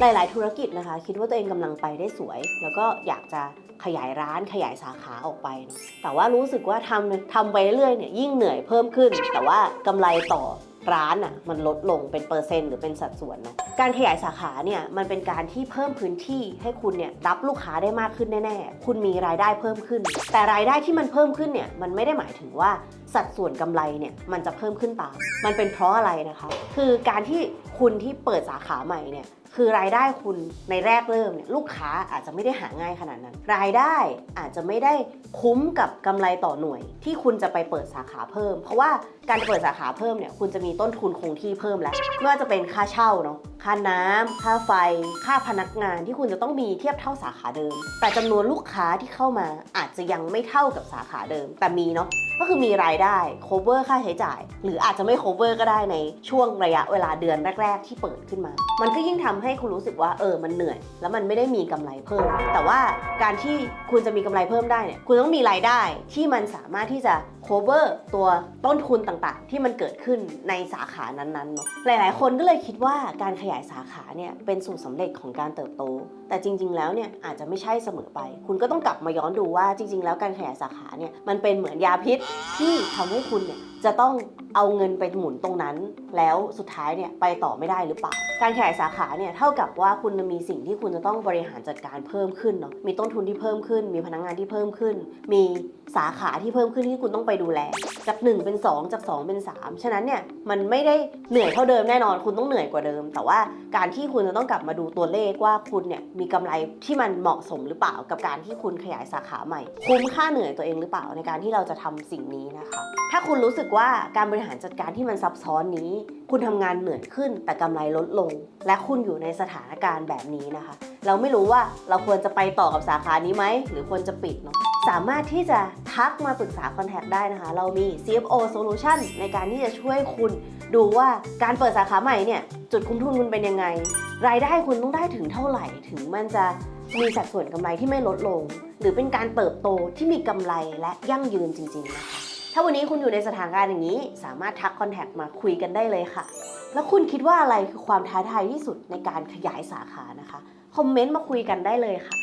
หลาย ๆ ธุรกิจนะคะ คิดว่าตัวเองกำลังไปได้สวย แล้วก็อยากจะขยายร้านขยายสาขาออกไปนะแต่ว่ารู้สึกว่าทำทำไปเรื่อยๆเนี่ยยิ่งเหนื่อยเพิ่มขึ้น แต่ว่ากำไรต่อร้านอะมันลดลงเป็นเปอร์เซ็นต์หรือเป็นสัดส่วนเนาะการขยายสาขาเนี่ยมันเป็นการที่เพิ่มพื้นที่ให้คุณเนี่ยรับลูกค้าได้มากขึ้นแน่ๆ คุณมีรายได้เพิ่มขึ้น แต่รายได้ที่มันเพิ่มขึ้นเนี่ยมันไม่ได้หมายถึงว่าสัดส่วนกำไรเนี่ยมันจะเพิ่มขึ้นตาม มันเป็นเพราะอะไรนะคะ คือการที่คุณที่เปิดสาขาใหม่เนี่ยคือรายได้คุณในแรกเริ่มเนี่ยลูกค้าอาจจะไม่ได้หาง่ายขนาดนั้น รายได้อาจจะไม่ได้คุ้มกับกำไรต่อหน่วย ที่คุณจะไปเปิดสาขาเพิ่ม เพราะว่าการเปิดสาขาเพิ่มเนี่ยคุณจะมีต้นทุนคงที่เพิ่มแล้วไม่ว่าจะเป็นค่าเช่าเนาะ ค่าน้ำค่าไฟ ค่าพนักงานที่คุณจะต้องมีเทียบเท่าสาขาเดิม แต่จำนวนลูกค้าที่เข้ามาอาจจะยังไม่เท่ากับสาขาเดิม แต่มีเนาะก็คือมีรายได้ cover ค่าใช้จ่าย หรืออาจจะไม่ cover ก็ได้ในช่วงระยะเวลาเดือนแรก ๆ ที่เปิดขึ้นมา มันก็ยิ่งทำให้คุณรู้สึกว่าเออมันเหนื่อย แล้วมันไม่ได้มีกำไรเพิ่ม แต่ว่าการที่คุณจะมีกำไรเพิ่มได้เนี่ยคุณต้องมีรายได้ที่มันสามารถที่จะ cover ตัวต้นทุนต่างๆ ที่มันเกิดขึ้นในสาขานั้นๆเนาะหลาย ๆ คนก็เลยคิดว่าการขยายสาขาเนี่ยเป็นสูตรสำเร็จของการเติบโต แต่จริง ๆ แล้วเนี่ยอาจจะไม่ใช่เสมอไป คุณก็ต้องกลับมาย้อนดูว่าจริง ๆ แล้วการขยายสาขาเนี่ยมันเป็นเหมือนยาพิษที่ทำให้คุณเนี่ยจะต้องเอาเงินไปหมุนตรงนั้น แล้วสุดท้ายเนี่ยไปต่อไม่ได้หรือเปล่า การขยายสาขาเนี่ยเท่ากับว่าคุณจะมีสิ่งที่คุณจะต้องบริหารจัดการเพิ่มขึ้นเนาะมีต้นทุนที่เพิ่มขึ้น มีพนักงานที่เพิ่มขึ้น มีสาขาที่เพิ่มขึ้นที่คุณต้องไปดูแล จาก 1 เป็น 2 จาก 2 เป็น 3 ฉะนั้นเนี่ยมันไม่ได้เหนื่อยเท่าเดิมแน่นอนคุณต้องเหนื่อยกว่าเดิม แต่ว่าการที่คุณจะต้องกลับมาดูตัวเลขว่าคุณเนี่ยมีกำไรที่มันเหมาะสมหรือเปล่ากับการที่คุณขยายสาขาใหม่ คุ้มค่าเหนื่อยตัวเองหรือเปล่าในการที่เราจะทำสิ่งนี้นะคะ ถ้าคุณรู้สึกว่าการบริหารจัดการที่มันซับซ้อนนี้ คุณทำงานเหนื่อยขึ้น แต่กำไรลดลง และคุณอยู่ในสถานการณ์แบบนี้นะคะ เราไม่รู้ว่าเราควรจะไปต่อกับสาขานี้ไหม หรือควรจะปิดเนาะสามารถที่จะทักมาปรึกษาคอนแทคได้นะคะ เรามี CFO Solution ในการที่จะช่วยคุณดูว่าการเปิดสาขาใหม่เนี่ยจุดคุ้มทุนคุณเป็นยังไง รายได้คุณต้องได้ถึงเท่าไหร่ถึงมันจะมีสัดส่วนกำไรที่ไม่ลดลง หรือเป็นการเติบโตที่มีกำไรและยั่งยืนจริงๆนะคะ ถ้าวันนี้คุณอยู่ในสถานการณ์อย่างนี้ สามารถทักคอนแทคมาคุยกันได้เลยค่ะ แล้วคุณคิดว่าอะไรคือความท้าทายที่สุดในการขยายสาขานะคะ คอมเมนต์มาคุยกันได้เลยค่ะ